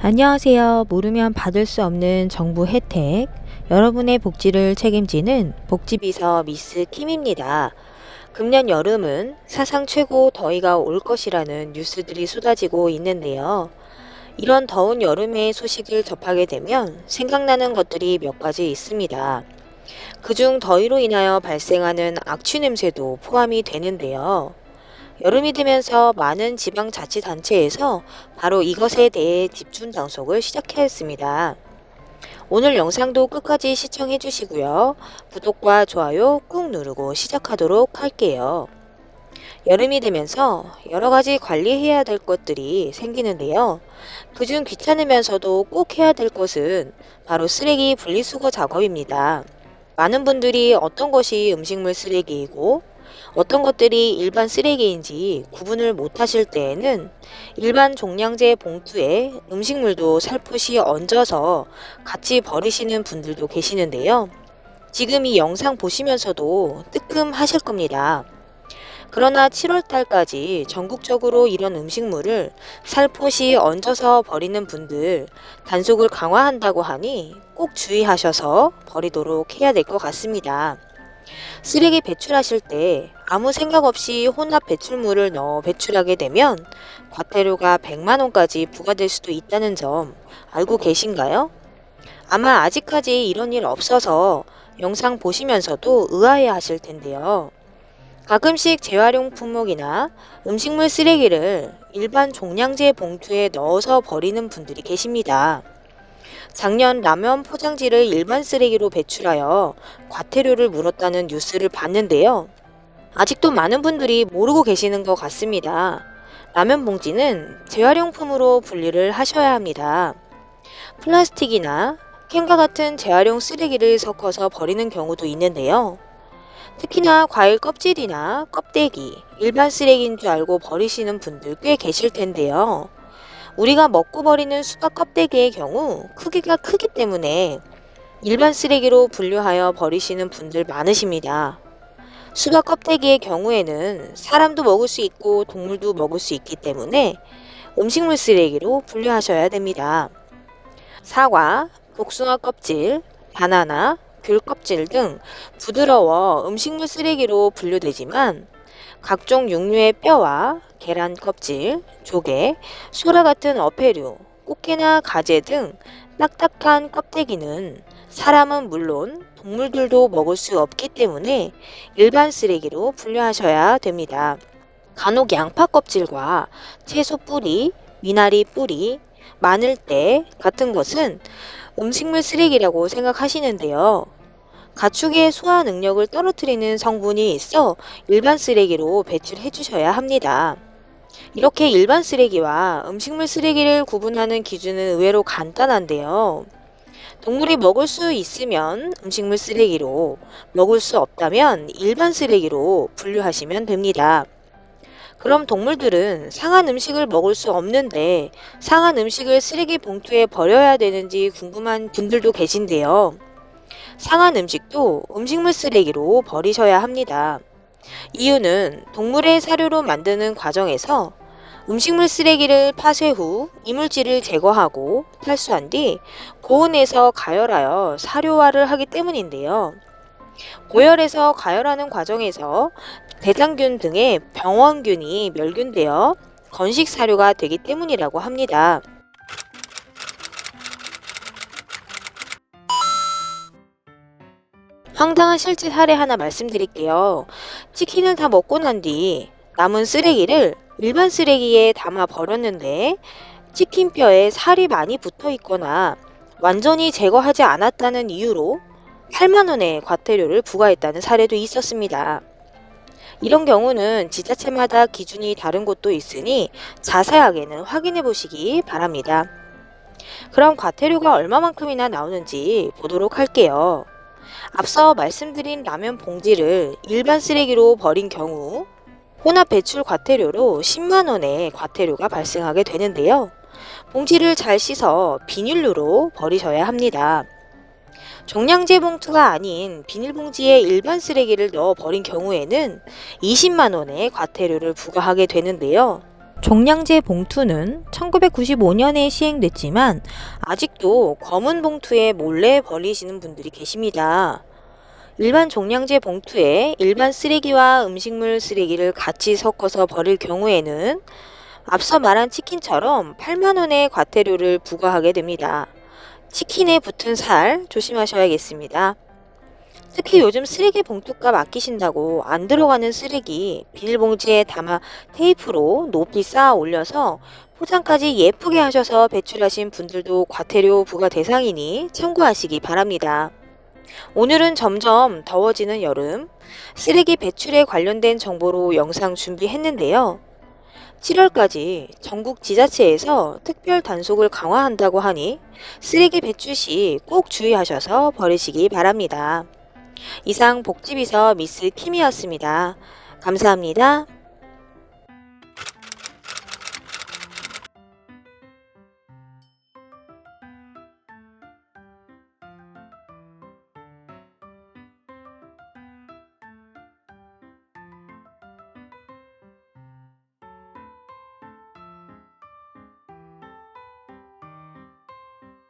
안녕하세요. 모르면 받을 수 없는 정부 혜택. 여러분의 복지를 책임지는 복지비서 미스 킴입니다. 금년 여름은 사상 최고 더위가 올 것이라는 뉴스들이 쏟아지고 있는데요. 이런 더운 여름의 소식을 접하게 되면 생각나는 것들이 몇 가지 있습니다. 그중 더위로 인하여 발생하는 악취 냄새도 포함이 되는데요. 여름이 되면서 많은 지방자치단체에서 바로 이것에 대해 집중 단속을 시작했습니다. 오늘 영상도 끝까지 시청해 주시고요. 구독과 좋아요 꾹 누르고 시작하도록 할게요. 여름이 되면서 여러 가지 관리해야 될 것들이 생기는데요. 그중 귀찮으면서도 꼭 해야 될 것은 바로 쓰레기 분리수거 작업입니다. 많은 분들이 어떤 것이 음식물 쓰레기이고 어떤 것들이 일반 쓰레기인지 구분을 못 하실 때에는 일반 종량제 봉투에 음식물도 살포시 얹어서 같이 버리시는 분들도 계시는데요. 지금 이 영상 보시면서도 뜨끔하실 겁니다. 그러나 7월달까지 전국적으로 이런 음식물을 살포시 얹어서 버리는 분들 단속을 강화한다고 하니 꼭 주의하셔서 버리도록 해야 될 것 같습니다. 쓰레기 배출하실 때 아무 생각 없이 혼합 배출물을 넣어 배출하게 되면 과태료가 100만 원까지 부과될 수도 있다는 점 알고 계신가요? 아마 아직까지 이런 일 없어서 영상 보시면서도 의아해 하실 텐데요. 가끔씩 재활용 품목이나 음식물 쓰레기를 일반 종량제 봉투에 넣어서 버리는 분들이 계십니다. 작년 라면 포장지를 일반 쓰레기로 배출하여 과태료를 물었다는 뉴스를 봤는데요. 아직도 많은 분들이 모르고 계시는 것 같습니다. 라면 봉지는 재활용품으로 분리를 하셔야 합니다. 플라스틱이나 캔과 같은 재활용 쓰레기를 섞어서 버리는 경우도 있는데요. 특히나 과일 껍질이나 껍데기, 일반 쓰레기인 줄 알고 버리시는 분들 꽤 계실 텐데요. 우리가 먹고 버리는 수박 껍데기의 경우 크기가 크기 때문에 일반 쓰레기로 분류하여 버리시는 분들 많으십니다. 수박 껍데기의 경우에는 사람도 먹을 수 있고 동물도 먹을 수 있기 때문에 음식물 쓰레기로 분류하셔야 됩니다. 사과, 복숭아 껍질, 바나나, 귤 껍질 등 부드러워 음식물 쓰레기로 분류되지만 각종 육류의 뼈와 계란 껍질, 조개, 소라 같은 어패류, 꽃게나 가재 등 딱딱한 껍데기는 사람은 물론 동물들도 먹을 수 없기 때문에 일반 쓰레기로 분류하셔야 됩니다. 간혹 양파 껍질과 채소 뿌리, 미나리 뿌리, 마늘대 같은 것은 음식물 쓰레기라고 생각하시는데요. 가축의 소화 능력을 떨어뜨리는 성분이 있어 일반 쓰레기로 배출해 주셔야 합니다. 이렇게 일반 쓰레기와 음식물 쓰레기를 구분하는 기준은 의외로 간단한데요. 동물이 먹을 수 있으면 음식물 쓰레기로, 먹을 수 없다면 일반 쓰레기로 분류하시면 됩니다. 그럼 동물들은 상한 음식을 먹을 수 없는데 상한 음식을 쓰레기 봉투에 버려야 되는지 궁금한 분들도 계신데요. 상한 음식도 음식물 쓰레기로 버리셔야 합니다. 이유는 동물의 사료로 만드는 과정에서 음식물 쓰레기를 파쇄 후 이물질을 제거하고 탈수한 뒤 고온에서 가열하여 사료화를 하기 때문인데요. 고열에서 가열하는 과정에서 대장균 등의 병원균이 멸균되어 건식 사료가 되기 때문이라고 합니다. 황당한 실제 사례 하나 말씀드릴게요. 치킨을 다 먹고 난 뒤 남은 쓰레기를 일반 쓰레기에 담아 버렸는데 치킨 뼈에 살이 많이 붙어 있거나 완전히 제거하지 않았다는 이유로 8만 원의 과태료를 부과했다는 사례도 있었습니다. 이런 경우는 지자체마다 기준이 다른 곳도 있으니 자세하게는 확인해 보시기 바랍니다. 그럼 과태료가 얼마만큼이나 나오는지 보도록 할게요. 앞서 말씀드린 라면 봉지를 일반 쓰레기로 버린 경우 혼합 배출 과태료로 10만 원의 과태료가 발생하게 되는데요. 봉지를 잘 씻어 비닐류로 버리셔야 합니다. 종량제 봉투가 아닌 비닐봉지에 일반 쓰레기를 넣어 버린 경우에는 20만 원의 과태료를 부과하게 되는데요. 종량제 봉투는 1995년에 시행됐지만 아직도 검은 봉투에 몰래 버리시는 분들이 계십니다. 일반 종량제 봉투에 일반 쓰레기와 음식물 쓰레기를 같이 섞어서 버릴 경우에는 앞서 말한 치킨처럼 8만 원의 과태료를 부과하게 됩니다. 치킨에 붙은 살 조심하셔야겠습니다. 특히 요즘 쓰레기 봉투값 아끼신다고 안 들어가는 쓰레기 비닐봉지에 담아 테이프로 높이 쌓아 올려서 포장까지 예쁘게 하셔서 배출하신 분들도 과태료 부과 대상이니 참고하시기 바랍니다. 오늘은 점점 더워지는 여름 쓰레기 배출에 관련된 정보로 영상 준비했는데요. 7월까지 전국 지자체에서 특별 단속을 강화한다고 하니 쓰레기 배출 시 꼭 주의하셔서 버리시기 바랍니다. 이상 복지비서 미스 킴이었습니다. 감사합니다.